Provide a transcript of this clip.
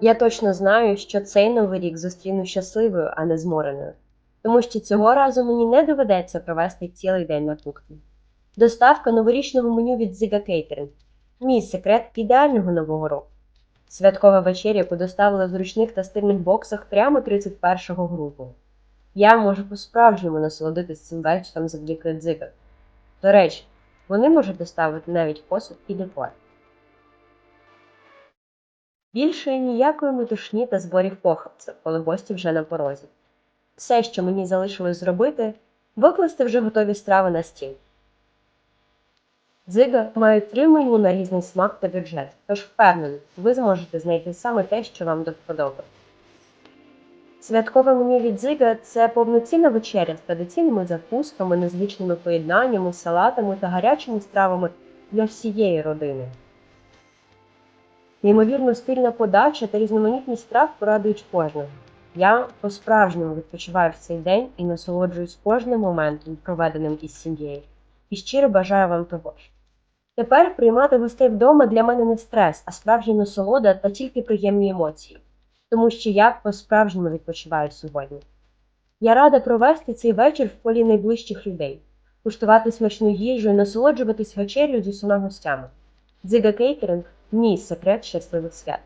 Я точно знаю, що цей новий рік зустріну щасливою, а не змореною, тому що цього разу мені не доведеться провести цілий день на кухні. Доставка новорічного меню від Ziga Catering – мій секрет ідеального нового року. Святкова вечеря, яку доставили в зручних та стильних боксах прямо 31 грудня. Я можу по-справжньому насолодитися цим вечором завдяки Дзига. До речі, вони можуть доставити навіть посуд і декор. Більше ніякої метушні та зборів похапців, коли гості вже на порозі. Все, що мені залишилось зробити, викласти вже готові страви на стіл. Дзига мають три меню на різний смак та бюджет, тож впевнений, ви зможете знайти саме те, що вам до вподоби. Святкове меню від Дзига – це повноцінна вечеря з традиційними закусками, незвичними поєднаннями, салатами та гарячими стравами для всієї родини. Неймовірно стильна подача та різноманітність страв порадують кожного. Я по-справжньому відпочиваю в цей день і насолоджуюсь кожним моментом, проведеним із сім'єю. І щиро бажаю вам того ж. Тепер приймати гостей вдома для мене не стрес, а справжня насолода та тільки приємні емоції, тому що я по-справжньому відпочиваю сьогодні. Я рада провести цей вечір в полі найближчих людей, куштувати смачну їжу і насолоджуватись вечерю з усіма гостями. Дзига Кейтеринг мій секрет щасливих свят.